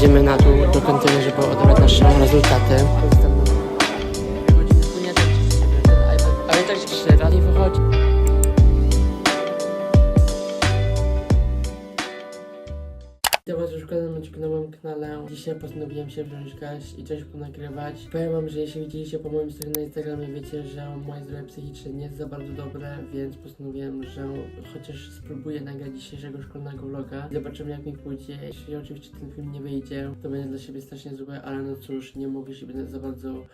idziemy na dół do kantyny, żeby odebrać nasze rezultaty. Ale tak się przyda, nie wychodzi. Witam was już na moim kanale. Dzisiaj postanowiłem się wziąć gaś i coś ponagrywać. Powiem wam, że jeśli widzieliście po moim stronie na Instagramie, wiecie, że moje zdrowie psychiczne nie jest za bardzo dobre, więc postanowiłem, że chociaż spróbuję nagrać dzisiejszego szkolnego vloga. Zobaczymy jak mi pójdzie. Jeśli oczywiście ten film nie wyjdzie, to będzie dla siebie strasznie złe, ale no cóż, nie mogę się za bardzo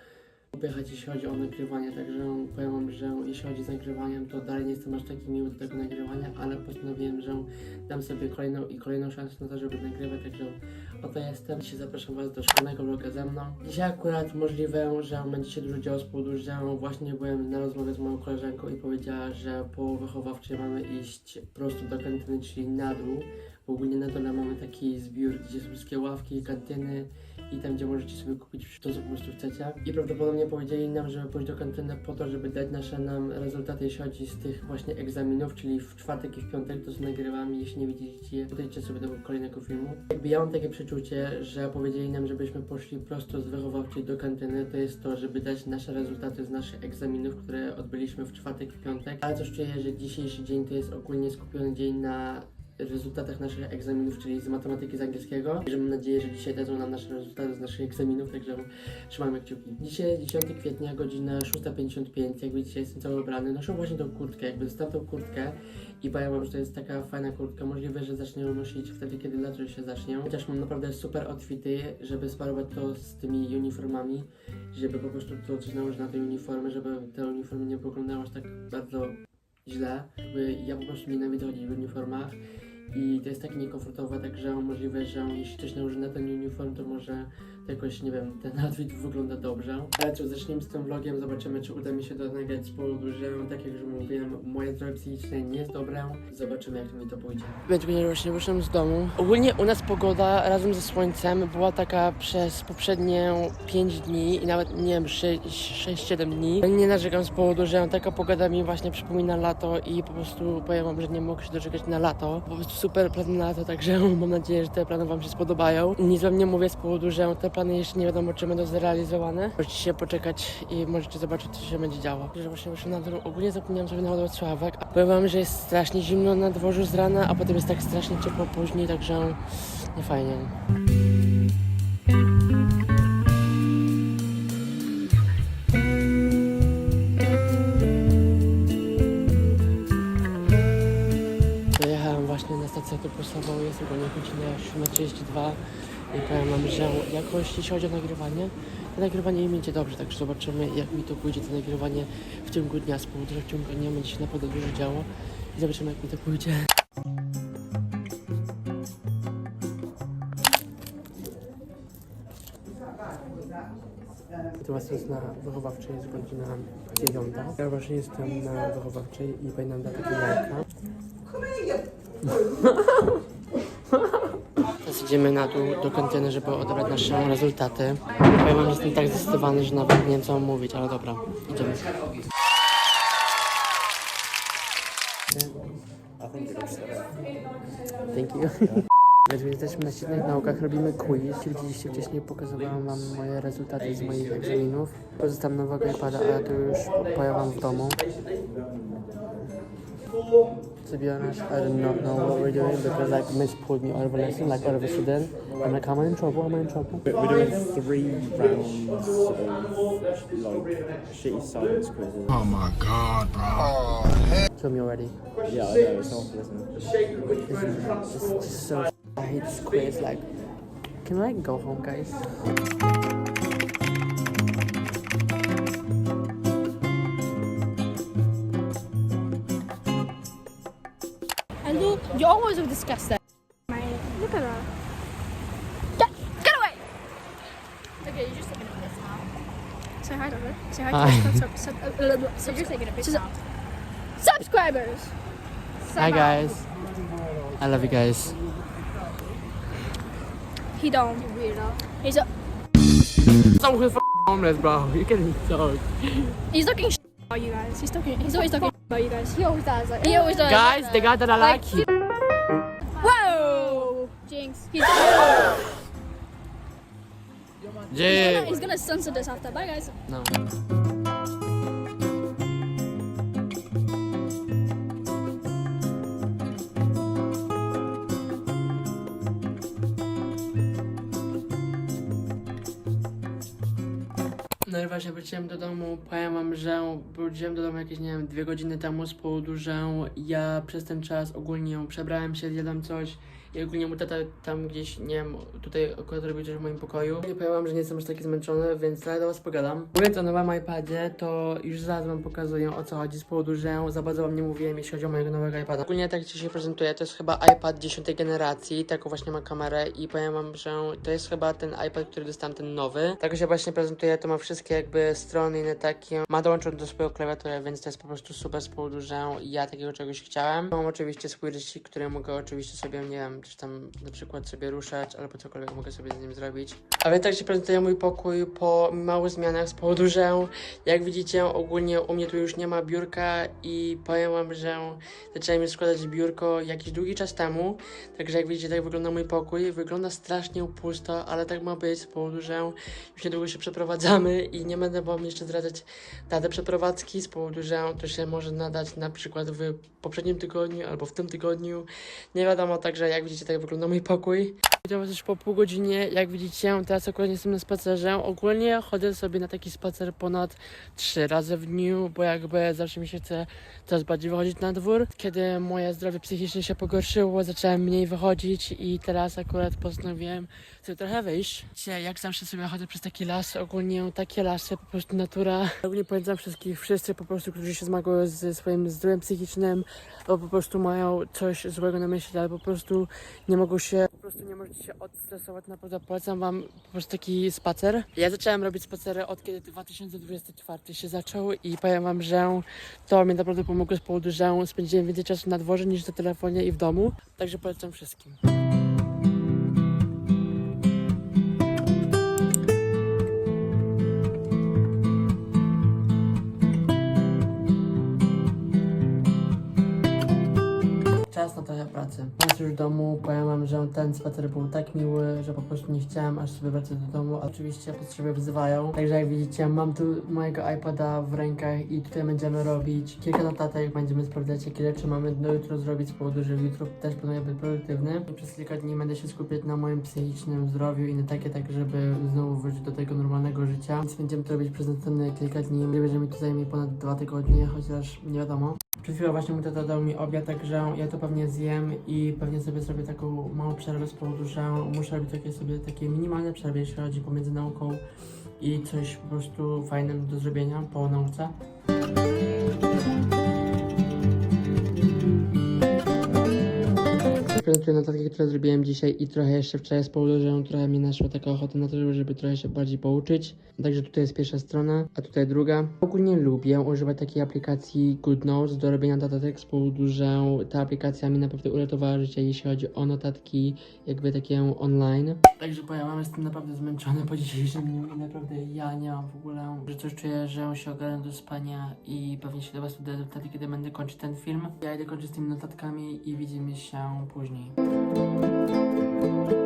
upychać, jeśli chodzi o nagrywanie, także powiem wam, że jeśli chodzi z nagrywaniem, to dalej nie jestem aż taki miły do tego nagrywania, ale postanowiłem, że dam sobie kolejną i kolejną szansę na to, żeby nagrywać, także oto jestem. Dzisiaj zapraszam was do szkolnego vloga ze mną. Dzisiaj akurat możliwe, że będzie się dużo działo z powodu, właśnie byłem na rozmowie z moją koleżanką i powiedziała, że po wychowawczej mamy iść prosto do kantyny, czyli na dół. Bo ogólnie na dole mamy taki zbiór, gdzie są wszystkie ławki, kantyny i tam, gdzie możecie sobie kupić to, co po prostu chcecie. I prawdopodobnie powiedzieli nam, żeby pójść do kantyny po to, żeby dać nasze nam rezultaty, jeśli chodzi z tych właśnie egzaminów, czyli w czwartek i w piątek, to co nagrywam. Jeśli nie widzieliście, podejdźcie sobie do kolejnego filmu. Jakby ja mam takie przeczucie, że powiedzieli nam, żebyśmy poszli prosto z wychowawczej do kantyny, to jest to, żeby dać nasze rezultaty z naszych egzaminów, które odbyliśmy w czwartek i piątek. Ale coś czuję, że dzisiejszy dzień to jest ogólnie skupiony dzień na rezultatach naszych egzaminów, czyli z matematyki, z angielskiego. Także mam nadzieję, że dzisiaj dadzą nam nasze rezultaty z naszych egzaminów, także trzymamy kciuki. Dzisiaj 10 kwietnia, godzina 6.55, jak widzicie jestem cały ubrany. Noszę właśnie tą kurtkę, jakby zostawiam tą kurtkę i powiem wam, że to jest taka fajna kurtka. Możliwe, że zacznę ją nosić wtedy, kiedy lato się zacznie. Chociaż mam naprawdę super outfity, żeby sparować to z tymi uniformami, żeby po prostu to coś nałożyć na te uniformy, żeby te uniformy nie wyglądały aż tak bardzo źle. Jakby ja po prostu nienawidzę chodzić w uniformach i to jest takie niekomfortowe, także możliwe, że jeśli coś nałożę na ten uniform, to może jakoś, nie wiem, ten outfit wygląda dobrze. Ale co, zaczniemy z tym vlogiem, zobaczymy, czy uda mi się to nagrać z powodu, że tak jak już mówiłem, moje zdrowie psychiczne nie jest dobre. Zobaczymy, jak mi to pójdzie. Więc właśnie wyszedłem z domu. Ogólnie u nas pogoda razem ze słońcem była taka przez poprzednie 5 dni i nawet, nie wiem, 6-7 dni. Nie narzekam z powodu, że taka pogoda mi właśnie przypomina lato i po prostu powiem wam, że nie mogę się doczekać na lato. Po prostu super plan na lato, także mam nadzieję, że te plany wam się spodobają. Nic wam nie mówię z powodu, że te plany jeszcze nie wiadomo, czy będą zrealizowane. Możecie się poczekać i możecie zobaczyć, co się będzie działo. Że właśnie wyszłem na dół. Ogólnie zapomniałem sobie naładować sławek. Powiem że jest strasznie zimno na dworzu z rana, a potem jest tak strasznie ciepło później, także nie fajnie. Jakoś jeśli chodzi o nagrywanie, to nagrywanie mi idzie dobrze, także zobaczymy jak mi to pójdzie, to nagrywanie w ciągu dnia, z powodu, że w ciągu dnia będzie się naprawdę dużo działo i zobaczymy jak mi to pójdzie. Teraz jest na wychowawczej, jest godzina dziewiąta. Ja właśnie jestem na wychowawczej i powinnam dać takie jajka. Teraz idziemy na dół do kantyny, żeby odebrać nasze rezultaty. Powiem wam, jestem tak zdecydowany, że nawet nie wiem co mówić, ale dobra, idziemy. Thank you. Więc jesteśmy na średnich naukach, robimy quiz. Jak widzieliście wcześniej, pokazywałam wam moje rezultaty z moich egzaminów. Korzystam nowego iPada, ale to już powiem wam w domu. To be honest, I do not know what we're doing because like Miss pulled me out of a lesson, like out of a student. I'm like, am I in trouble? Am I in trouble? We're we're doing three rounds of like shitty science quizzes. Oh my god, bro. Kill me already. Yeah, I know it's awful, isn't it? It's just, just so. I hate this quiz. Like, can I go home, guys? You always look disgusting. Look at her. Get, get away! Okay, you're just taking a piss now. Say hi to her. Say hi to Hi. her. Sub, sub, uh, uh, uh, So you're taking a piss now. subscribers! Hi, guys. I love you guys. He don't. Weirdo. He's a, Some who's homeless, bro. You can talk. he's looking sh- about you guys. He's talking. He's always talking about you guys. He always does. Like, He always does. Guys, the guy that I like. Whoa! Jinx. He's gonna, he's gonna censor this after. Bye, guys. No. No i właśnie wróciłem do domu, powiem wam, że wróciłem do domu jakieś, nie wiem, dwie godziny temu z powodu, że ja przez ten czas ogólnie przebrałem się, zjadłem coś i ogólnie mu tata tam gdzieś, nie wiem, tutaj akurat robił coś w moim pokoju. Nie powiem że nie jestem już taki zmęczony, więc zaraz do was pogadam. Mówiąc o nowym iPadzie, to już zaraz wam pokazuję o co chodzi z powodu, że za bardzo wam nie mówiłem, jeśli chodzi o mojego nowego iPada. Ogólnie tak ci się prezentuje, to jest chyba iPad 10 generacji, taką właśnie ma kamerę i powiem wam, że to jest chyba ten iPad, który dostałem, ten nowy. Tak się właśnie prezentuje, to ma wszystkie jakby strony inne takie. Ma dołączoną do swojego klawiatury, więc to jest po prostu super z powodu, że ja takiego czegoś chciałem. Mam oczywiście swój rysik, który mogę oczywiście sobie, nie wiem, czy tam na przykład sobie ruszać, albo cokolwiek mogę sobie z nim zrobić. A więc tak się prezentuje mój pokój po małych zmianach z powodu, że jak widzicie ogólnie u mnie tu już nie ma biurka i powiem wam, że zacząłem już składać biurko jakiś długi czas temu. Także jak widzicie tak wygląda mój pokój. Wygląda strasznie pusto, ale tak ma być z powodu, że już niedługo się przeprowadzamy i nie będę wam jeszcze zdradzać datę przeprowadzki z powodu, że to się może nadać na przykład w poprzednim tygodniu albo w tym tygodniu. Nie wiadomo, także jak widzicie tak wygląda mój pokój. To już po pół godzinie, jak widzicie, teraz akurat jestem na spacerze. Ogólnie chodzę sobie na taki spacer ponad trzy razy w dniu, bo jakby zawsze mi się chce coraz bardziej wychodzić na dwór. Kiedy moje zdrowie psychiczne się pogorszyło, zacząłem mniej wychodzić i teraz akurat postanowiłem sobie trochę wyjść. Dzisiaj, jak zawsze sobie chodzę przez taki las, ogólnie takie lasy, po prostu natura. Ogólnie polecam wszystkich, wszyscy po prostu, którzy się zmagają ze swoim zdrowiem psychicznym, albo po prostu mają coś złego na myśli, albo po prostu nie mogą się, prostu nie możecie się odstresować, naprawdę polecam wam po prostu taki spacer. Ja zacząłem robić spacery od kiedy 2024 się zaczął i powiem wam, że to mi naprawdę pomogło z powodu, że spędziłem więcej czasu na dworze niż na telefonie i w domu, także polecam wszystkim. Ten spacer był tak miły, że po prostu nie chciałem aż sobie wracać do domu. Oczywiście potrzeby wzywają. Także jak widzicie, mam tu mojego iPada w rękach i tutaj będziemy robić kilka notatek, będziemy sprawdzać jakie rzeczy mamy do jutro zrobić z powodu, że jutro też planuję być produktywny. I przez kilka dni będę się skupiać na moim psychicznym zdrowiu i na takie tak, żeby znowu wrócić do tego normalnego życia. Więc będziemy to robić przez następne kilka dni. Wiem, że mi to zajmie ponad dwa tygodnie, chociaż nie wiadomo. Przed chwilą właśnie mu tata dał mi obiad, także ja to pewnie zjem i pewnie sobie zrobię taką małą przerwę z powodu, że muszę robić takie sobie takie minimalne przerwy, jeśli chodzi pomiędzy nauką i coś po prostu fajnym do zrobienia po nauce. Prezentuję notatki, które zrobiłem dzisiaj i trochę jeszcze wczoraj z powodu, że trochę mi naszła taka ochota na to, żeby, trochę się bardziej pouczyć. Także tutaj jest pierwsza strona, a tutaj druga. Ogólnie lubię używać takiej aplikacji Good Notes do robienia notatek z powodu, że ta aplikacja mi naprawdę uratowała życie, jeśli chodzi o notatki jakby takie online. Także powiem wam, jestem naprawdę zmęczony po dzisiejszym dniu i naprawdę ja nie mam w ogóle, że coś czuję, że się ogarnę do spania i pewnie się do was uda wtedy, kiedy będę kończyć ten film. Ja idę kończyć z tymi notatkami i widzimy się później. Música